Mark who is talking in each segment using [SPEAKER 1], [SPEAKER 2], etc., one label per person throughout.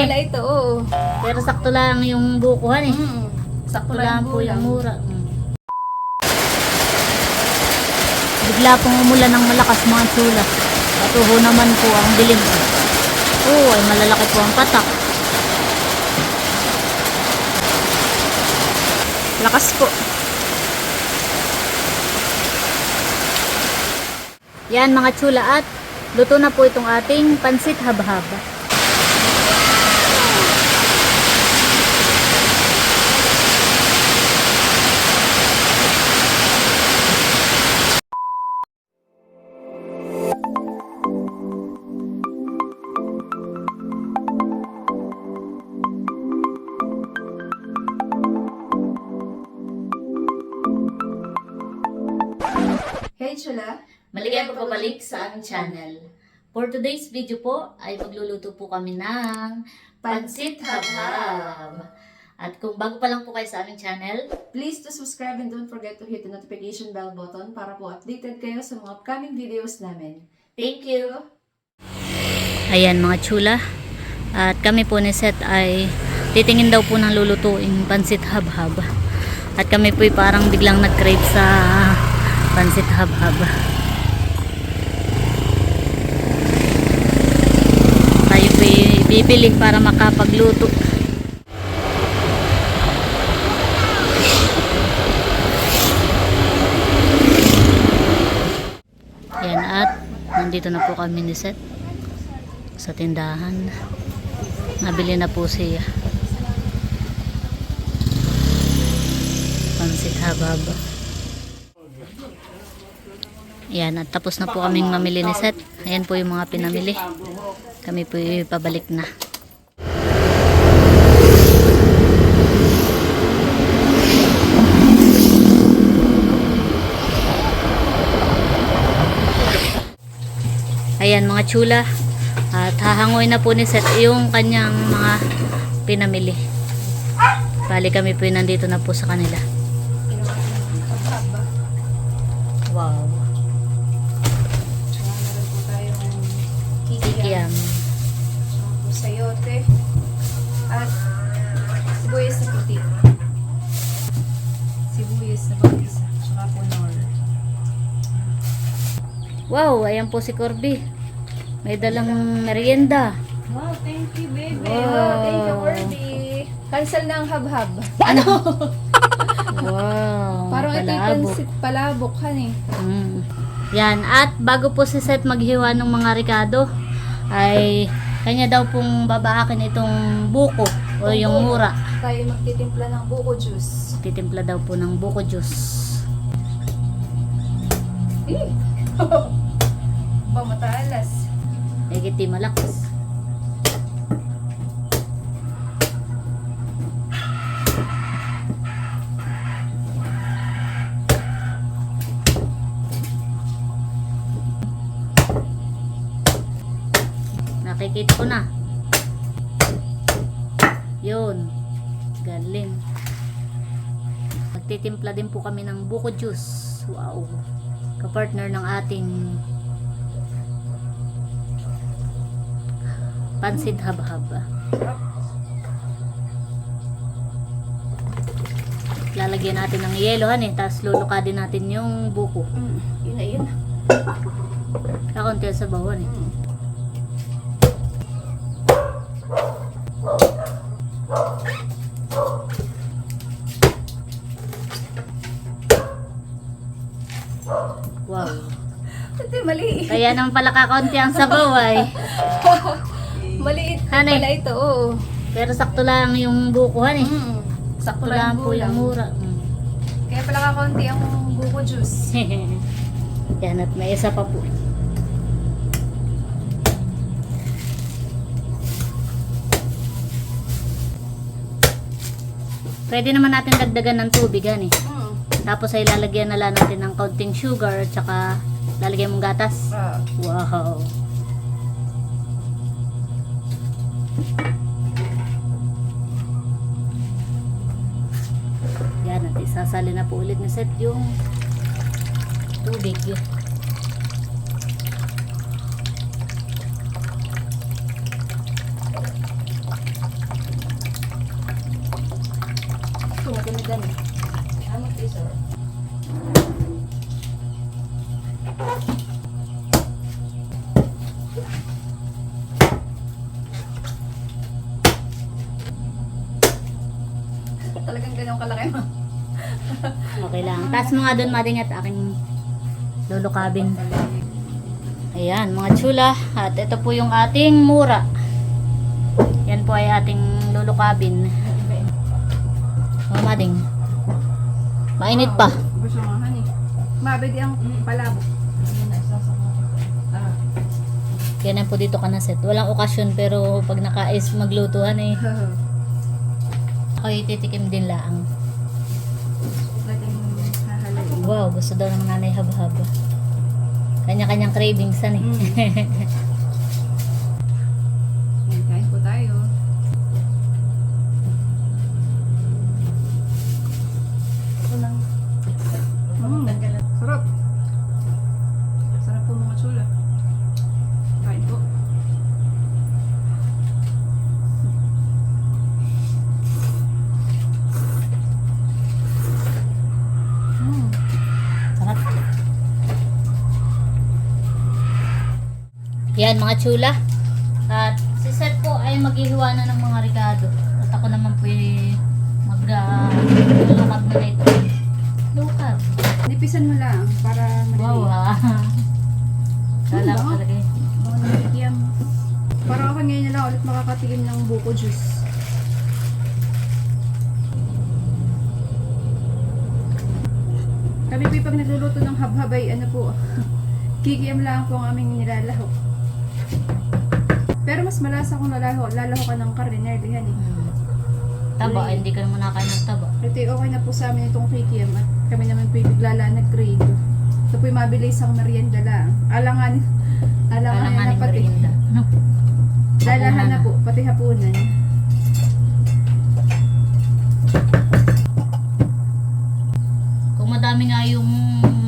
[SPEAKER 1] eh.
[SPEAKER 2] pala ito, oo.
[SPEAKER 1] Pero sakto lang yung bukuhan eh.
[SPEAKER 2] Mm.
[SPEAKER 1] Sakto lang po yung mura. Mm. Bigla pong umulan ng malakas mga tsula. Patuho naman po ang dilim. Oo, ay malalaki po ang patak.
[SPEAKER 2] Lakas po.
[SPEAKER 1] Yan mga tsula at luto na po itong ating pansit habhab.
[SPEAKER 2] Hey,
[SPEAKER 1] For today's video po ay magluluto po kami ng pansit habhab. At kung bago pa lang po kayo sa aming channel,
[SPEAKER 2] Please to subscribe and don't forget to hit the notification bell button para po updated kayo sa mga upcoming videos namin.
[SPEAKER 1] Thank you! Ayan mga chula. At kami po ni Seth ay titingin daw po ng lulutuing pansit habhab. At kami po parang biglang nag-crave sa pansit habhab. Tayo po bibili para makapagluto. Yan at nandito na po kami ni Seth sa tindahan. Nabili na po siya. Pansit habab. Yan at tapos na po kaming mamili ni Seth. Ayan po yung mga pinamili. Kami po pabalik na. Ayan mga chula. At hahangoy na po ni Seth yung kanyang mga pinamili. Bali kami po nandito na po sa kanila. Ayan po si Corby. May dalang merienda.
[SPEAKER 2] Wow, thank you, baby.
[SPEAKER 1] Wow.
[SPEAKER 2] Wow, thank you, Corby. Cancel na ang hab-hab.
[SPEAKER 1] Ano? wow.
[SPEAKER 2] Parang ito yung
[SPEAKER 1] palabok.
[SPEAKER 2] palabok, eh.
[SPEAKER 1] Mm. Yan. At bago po si Seth maghiwa ng mga ricado, ay kanya daw pong babaakin itong buko o yung mura.
[SPEAKER 2] Tayo magtitimpla ng buko juice.
[SPEAKER 1] Titimpla daw po ng buko juice.
[SPEAKER 2] Eh!
[SPEAKER 1] Higiti malakas. Nakikita ko na. Yun. Galing. Magtitimpla din po kami ng buko juice. Wow. Kapartner ng ating pansit habhab. Lalagyan natin ng yelo han eh, tapos lulukadin natin yung buko.
[SPEAKER 2] Mm, yun na yun.
[SPEAKER 1] Kakunti sa bawon eh.
[SPEAKER 2] Mm.
[SPEAKER 1] Wow.
[SPEAKER 2] Ate, maliit.
[SPEAKER 1] Kaya naman pala kakunti ang sabaw ay.
[SPEAKER 2] Maliit
[SPEAKER 1] eh?
[SPEAKER 2] pala ito, oo.
[SPEAKER 1] Pero sakto lang yung bukuhan eh.
[SPEAKER 2] Mm.
[SPEAKER 1] Sakto lang po yung mura. Mm.
[SPEAKER 2] Kaya pala kakaunti ang buko juice.
[SPEAKER 1] Yan at may isa pa po. Pwede naman natin dagdagan ng tubig yan eh.
[SPEAKER 2] Mm.
[SPEAKER 1] Tapos ay lalagyan na lang natin ng kaunting sugar at saka lalagyan mong gatas.
[SPEAKER 2] Ah.
[SPEAKER 1] Wow. Yan, at isasali na po ulit ni Seth yung tubig
[SPEAKER 2] yun. So,
[SPEAKER 1] maganda ganun. Taas mo nga doon, Mading, at aking lulukabin. Ayan, mga chula. At ito po yung ating mura. Yan po ay ating lulukabin. Mga Mading. Mainit pa.
[SPEAKER 2] Gusto mo, honey. Mabig ang palabo. Ah.
[SPEAKER 1] Ganyan po dito kanaset. Walang okasyon pero pag nakais maglutuhan eh. Ako'y titikim din laang. Wow, gusto daw ng nanay hab-hab. Kanya-kanyang cravings san eh.
[SPEAKER 2] Mm. Yan, kain po tayo. Mm. Sarap. Sarap po mga chula. Kain po. Mm.
[SPEAKER 1] Sarap. Yan mga chula. At si Seth po ay maghihiwa na ng mga ricado. At ako naman po ay mag uh, lulukab na ito. Lukab.
[SPEAKER 2] Nipisan mo lang para madali.
[SPEAKER 1] Wow ah. Kala ko
[SPEAKER 2] Ano
[SPEAKER 1] talaga eh.
[SPEAKER 2] Mga nakikiam. Para ako ngayon na lang ulit makakatikim ng buko juice. Kami po pag nagluluto ng habhabay, ano po, kikiam lang po ang aming nilalaho. Pero mas malasa kung lalaho, lalaho ka ng karne, nerlihan eh.
[SPEAKER 1] Hmm. Taba, ay, hindi ka naman nakain ng taba.
[SPEAKER 2] Ito okay na po sa amin itong kikiam at kami naman po yung biglala nag-grade. Ito po yung mabilis ang merienda lang. Alangan, alangan,
[SPEAKER 1] Alangan
[SPEAKER 2] na pati.
[SPEAKER 1] merienda. Ano?
[SPEAKER 2] Lalahan na po, pati hapunan.
[SPEAKER 1] Kung madami nga yung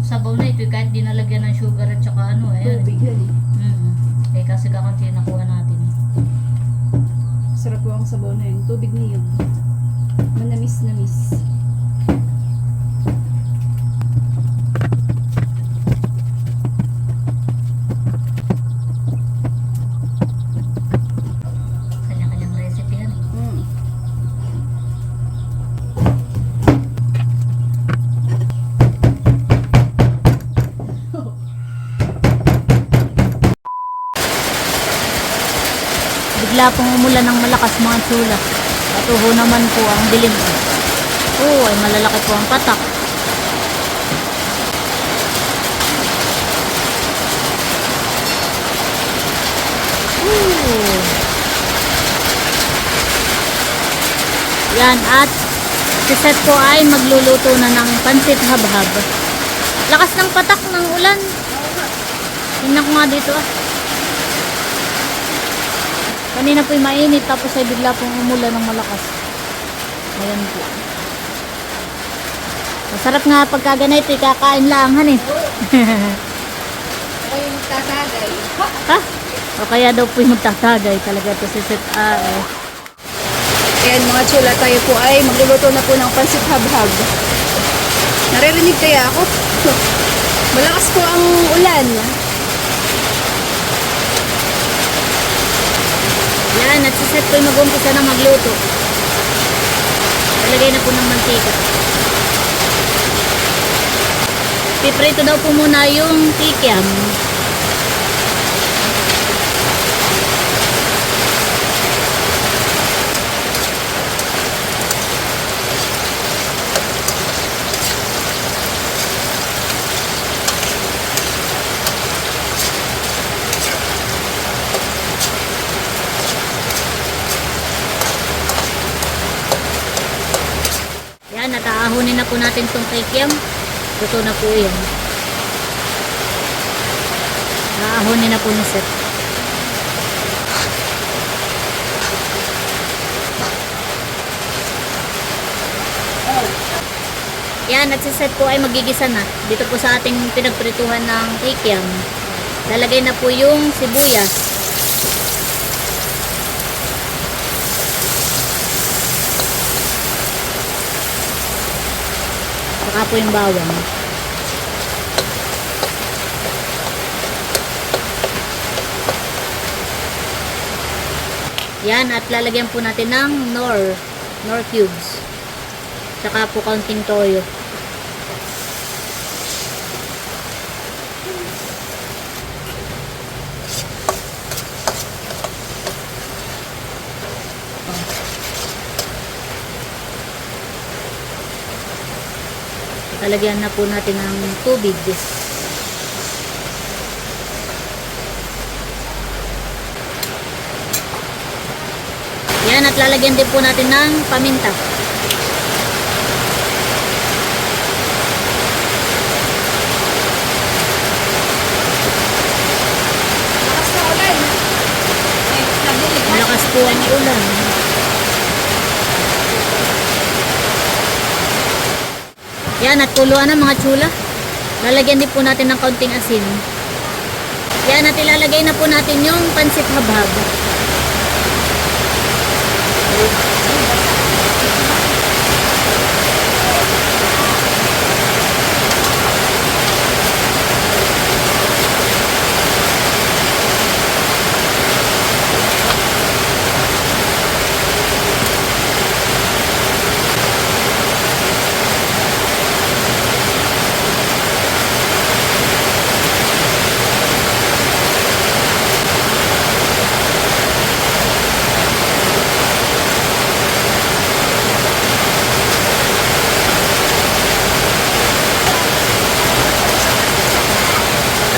[SPEAKER 1] sabaw na ito, kahit di nalagyan ng sugar at saka ano eh.
[SPEAKER 2] Tubig yan eh.
[SPEAKER 1] Mm. Eh kasi kakunti na nakuha natin. Eh.
[SPEAKER 2] Sarap po ang sabaw na yun. Tubig niyo. Manamis-namis.
[SPEAKER 1] Bigla pong umulan ng malakas mga tsula. Patuho naman po ang dilim. Oo, ay malalaki po ang patak. Ooh. Yan, at si Seth po ay magluluto na ng pansit habhab. Lakas ng patak ng ulan. Tingnan ko nga dito ah. Kanina po'y mainit tapos ay bigla pong umulan ng malakas. Ayan po. Masarap nga pagka ganito, eh, kakain lang, han eh.
[SPEAKER 2] Ako yung magtatagay.
[SPEAKER 1] ha? O kaya daw po'y magtatagay talaga ito si Seth. Ah, eh.
[SPEAKER 2] Ayan mga chula, tayo po ay magluluto na po ng pansit habhab. Naririnig kaya ako? Malakas po ang ulan.
[SPEAKER 1] Yan, at si Seth po'y mag-umpisa na magluto. Talagay na po ng mantika. Piprito daw po muna yung kikiam. Yan, at aahunin na po natin itong kikiam. Luto na po yan. Aahunin na po ni Seth. Yan, at si Seth po ay magigisa na. Dito po sa ating pinagprituhan ng kikiam. Lalagay na po yung sibuyas. Saka po yung bawang. Yan, at lalagyan po natin ng nor, nor cubes. Saka po kaunting toyo. Lalagyan na po natin ng tubig. Yan, at lalagyan din po natin ng paminta. Malakas po ang ulan. Yan, at kuluan na mga tsula. Lalagyan din po natin ng kaunting asin. Yan, at ilalagay na po natin yung pansit habhab.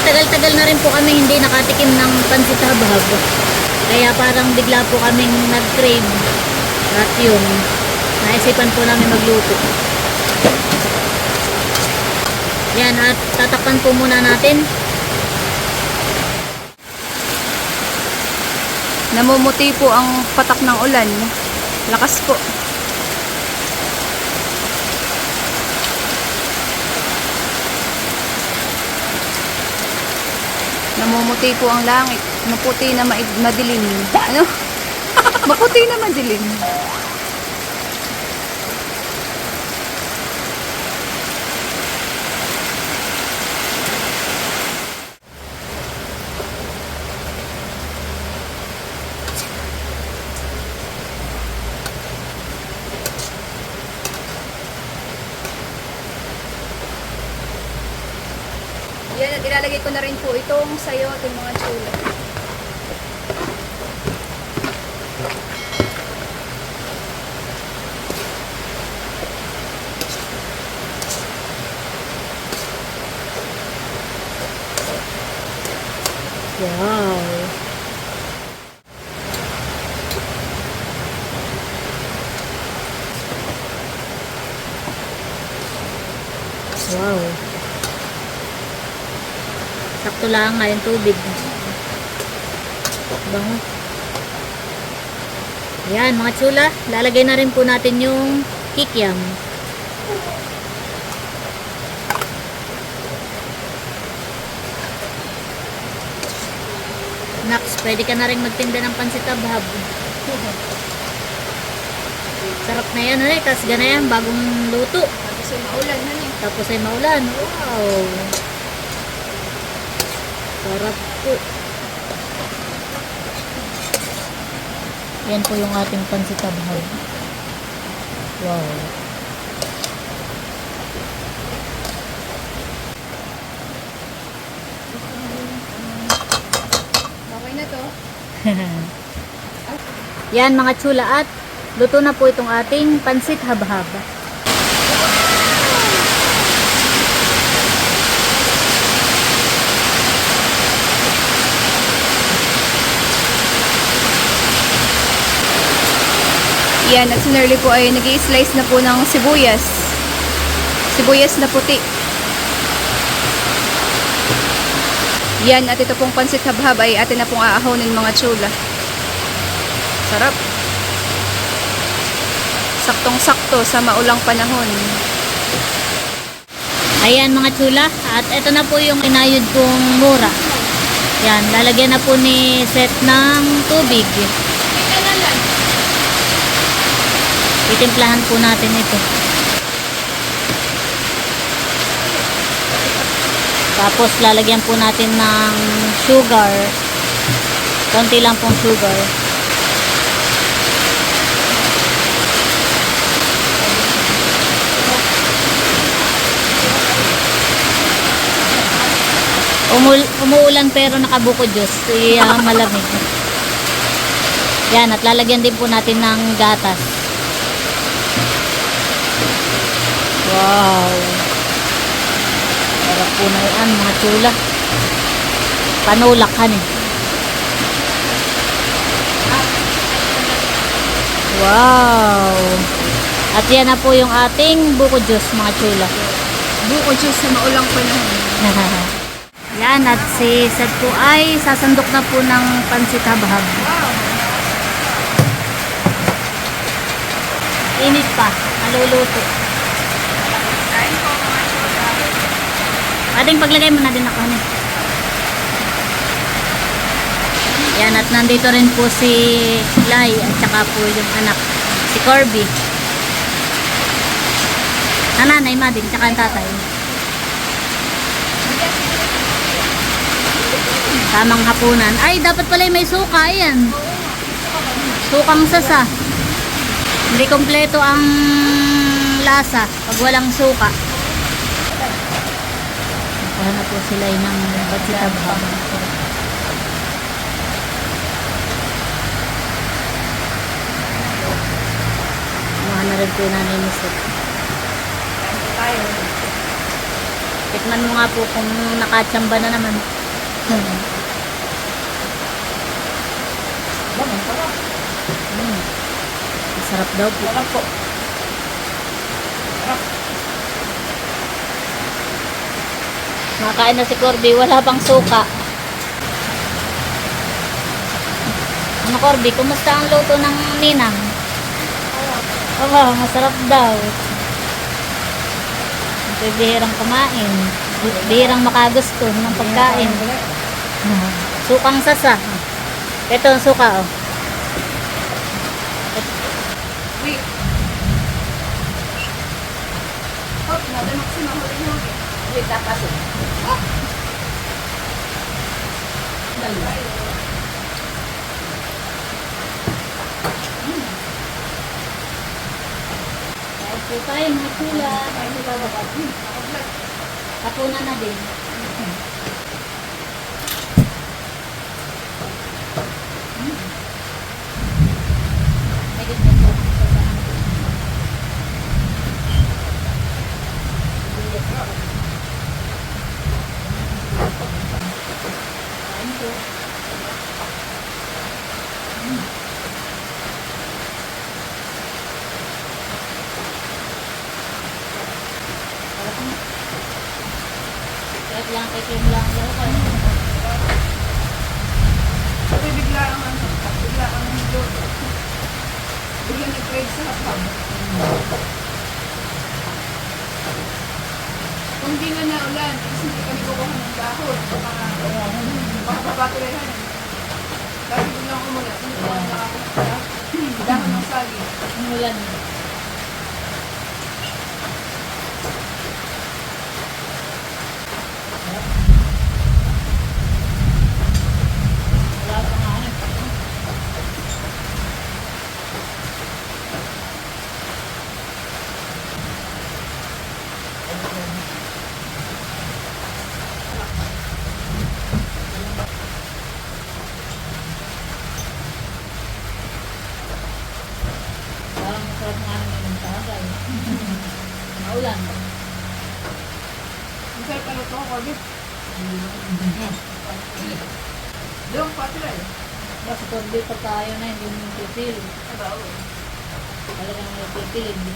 [SPEAKER 1] Tagal-tagal na hindi nakatikim ng pansit habhab. Kaya parang bigla po kaming nag-crave. At yun, naisipan po namin magluto. Yan, at tatakpan po muna natin.
[SPEAKER 2] Namumuti po ang patak ng ulan. Lakas po. Namumuti po ang langit. Maputi na madilim. Ano? Maputi na madilim. Yan, at ilalagay ko na rin itong sayo at yung mga chula.
[SPEAKER 1] Wow! Sakto lang nga yung tubig. Bango. Ayan, mga tsula. Lalagay na rin po natin yung kikiam. Nax, pwede ka na rin magtinda ng pansit abhab. Sarap na yan, eh. Tapos gana yan, bagong luto.
[SPEAKER 2] Tapos ay maulan.
[SPEAKER 1] Tapos ay maulan. Wow! Sarap po. Yan po yung ating pansit abhab. Wow.
[SPEAKER 2] Okay na to.
[SPEAKER 1] Yan mga tsula at luto na po itong ating pansit habhab.
[SPEAKER 2] Yan, at si po ay nag slice na po ng sibuyas. Sibuyas na puti. Yan, at ito pong pansit habhab ay atin na pong aahonin mga tsula. Sarap. Saktong-sakto sa maulang panahon.
[SPEAKER 1] Ayan mga tsula. At ito na po yung inayod kong mura. Yan, lalagyan na po ni Seth ng tubig. Titimplahan po natin ito. Tapos lalagyan po natin ng sugar. Konti lang pong sugar. Umul umuulan pero nakabuko Diyos. Iya malamig. Yan, at lalagyan din po natin ng gatas. Wow. Sarap po na yan, mga chula. Panulak eh. Wow. At yan na po yung ating buko juice, mga chula.
[SPEAKER 2] Buko juice sa maulang panahon.
[SPEAKER 1] yan, at si Seth po ay sasandok na po ng pansit habhab. Init pa, naluluto. Ating paglagay mo na din ako. Ano? Yan, at nandito rin po si Lai at saka po yung anak, si Corby. Nanay, ma din, tsaka ang tatay. Tamang hapunan. Ay, dapat pala may suka. Ayan. Sukang sasa. Hindi kompleto ang lasa pag walang suka. Na po sila ng bagsitabhang. Kuha na rin po yung nanay ni Seth.
[SPEAKER 2] Tayo.
[SPEAKER 1] Tikman mo nga po kung nakatsamba na naman. Hmm. Masarap daw po.
[SPEAKER 2] Wala po.
[SPEAKER 1] Makain na si Corby, wala pang suka. Ano Corby, kumusta ang luto ng ninang? Aba, masarap daw. Ito'y bihirang kumain. Bihirang makagusto ng pagkain. Sukang sasa. Ito ang suka, oh.
[SPEAKER 2] Wait. Hop, nadamak si mahuli-huli. Wait, tapas. Dalawa.
[SPEAKER 1] Kahit po tayo, mga chula.
[SPEAKER 2] Ay, di ba? Hmm, nakablat.
[SPEAKER 1] Hapunan na din. May ganyan po. Kain po. Kahit lang kay Kim lang daw kayo.
[SPEAKER 2] Sabi bigla ang ano, bigla ang luto. Bigla nag-crave sa hapag. Kung di nga naulan, kasi hindi kami kukuha ng dahon. Baka, baka papatuloyan. Dahil biglang umulan, hindi ko nakakuha ng dahon ng saging.
[SPEAKER 1] Umulan. Wala pa nga ano. Parang masarap nga naman yung tagay. Maulan.
[SPEAKER 2] Ang sarap ano to, Corbett. Doon, patuloy.
[SPEAKER 1] Kasi kundi pa tayo na, hindi mo pipili.
[SPEAKER 2] Abaw.
[SPEAKER 1] Talagang may pipili.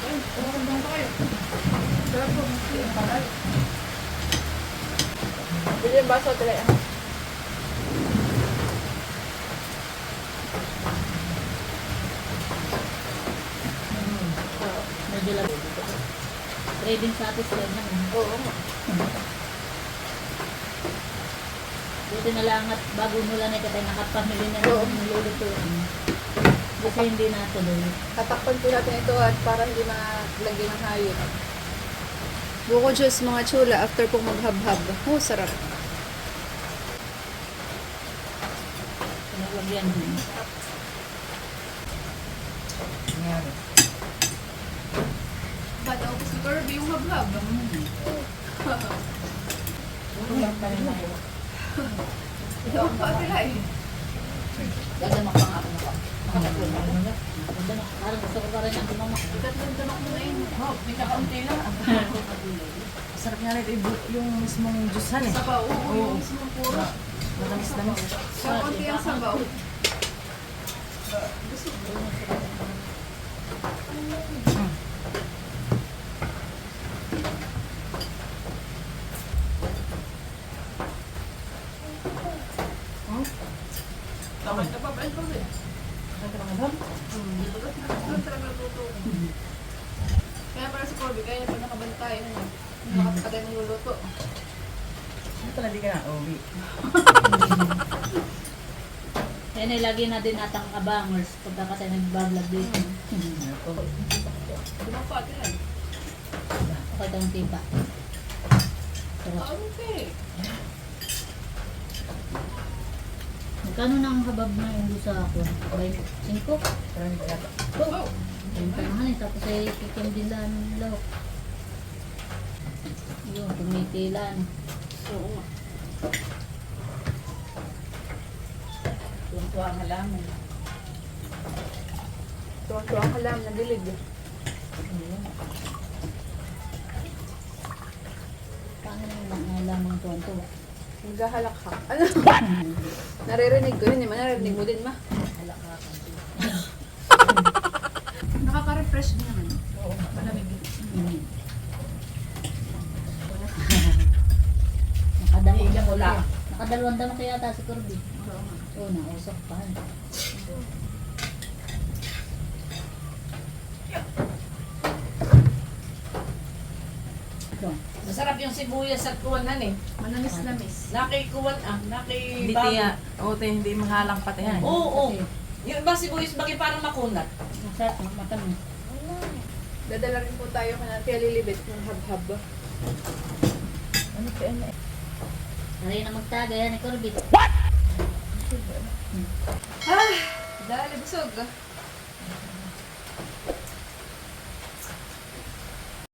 [SPEAKER 2] Ay, kumakaroon pa kayo. Sarap po. Ay. Bili yung baso, tuloy
[SPEAKER 1] lang. Ready satisfied na.
[SPEAKER 2] Oo.
[SPEAKER 1] Buti na lang at bago mula na katay nakapamili na
[SPEAKER 2] Oo.
[SPEAKER 1] ng lulutuin. Kasi hindi natuloy.
[SPEAKER 2] Tatakpan po natin ito at para hindi malagyan ng hayop. Buko juice mga chula after pong maghab-hab. Oh, sarap.
[SPEAKER 1] Pinaglagyan din.
[SPEAKER 2] Ba't Kirby yung hab-hab? Ikaw ang patila eh.
[SPEAKER 1] Gagamak pa nga ako na pa. Gagamak. Parang gusto ko pa rin ang gumamak.
[SPEAKER 2] Tatlong damak mo na yun. Oh, may kakaunti na.
[SPEAKER 3] Sarap nga rin yung, mismong juicehan eh.
[SPEAKER 2] Sabaw, oo, yung mismo puro.
[SPEAKER 3] Matamis-tamis.
[SPEAKER 2] Kakaunti ang sabaw. Tama na pa ba ito eh? Doon talaga luto. Kaya para si Corby, kaya niya pa nakabantay. Ano, nakapagay ng luluto.
[SPEAKER 3] Ano pala di ka na uwi?
[SPEAKER 1] Kaya nilagay na din atang abangers pagka kasi nag-vlog dito.
[SPEAKER 2] Dumapat yan.
[SPEAKER 1] Okay daw ang tipa. Sarap.
[SPEAKER 2] Okay.
[SPEAKER 1] Magkano na ang habab na yung sa ako? By 5?
[SPEAKER 3] Parang ba yata?
[SPEAKER 2] Oh,
[SPEAKER 1] Yung tamahan eh. Tapos ay kikindilan ng lawak. Yun, tumitilan.
[SPEAKER 2] oo nga.
[SPEAKER 3] Tuwa ang halaman.
[SPEAKER 2] Tuwa-tuwa ka lang, nadilig.
[SPEAKER 1] Paano naman nalamang tuwan-tuwa?
[SPEAKER 2] Naghahalak ka. Ano? Naririnig ko yun, eh. Naririnig mo din, ma. Nakaka-refresh din naman.
[SPEAKER 3] Oo.
[SPEAKER 2] Malamig.
[SPEAKER 1] Mm.
[SPEAKER 3] Lang.
[SPEAKER 1] Nakadalawang dama kaya ata si Corby.
[SPEAKER 2] Oo nga.
[SPEAKER 1] Oo, nausap pa. So,
[SPEAKER 4] Masarap yung sibuyas at kuwanan eh.
[SPEAKER 2] Manamis-namis.
[SPEAKER 4] Nakikuwan ah,
[SPEAKER 3] Hindi
[SPEAKER 4] nakibago.
[SPEAKER 3] tiya. Oo, te, hindi mahalang pati yan.
[SPEAKER 4] Oo, oo. Yung ba sibuyas bagay parang makunat?
[SPEAKER 1] masarap, matamis.
[SPEAKER 2] Dadala rin po tayo ka na Tia Lilibet ng hab-hab.
[SPEAKER 3] Ano pa yan
[SPEAKER 1] Aray na magtagay ni Corby.
[SPEAKER 2] Ah! Dali, busog.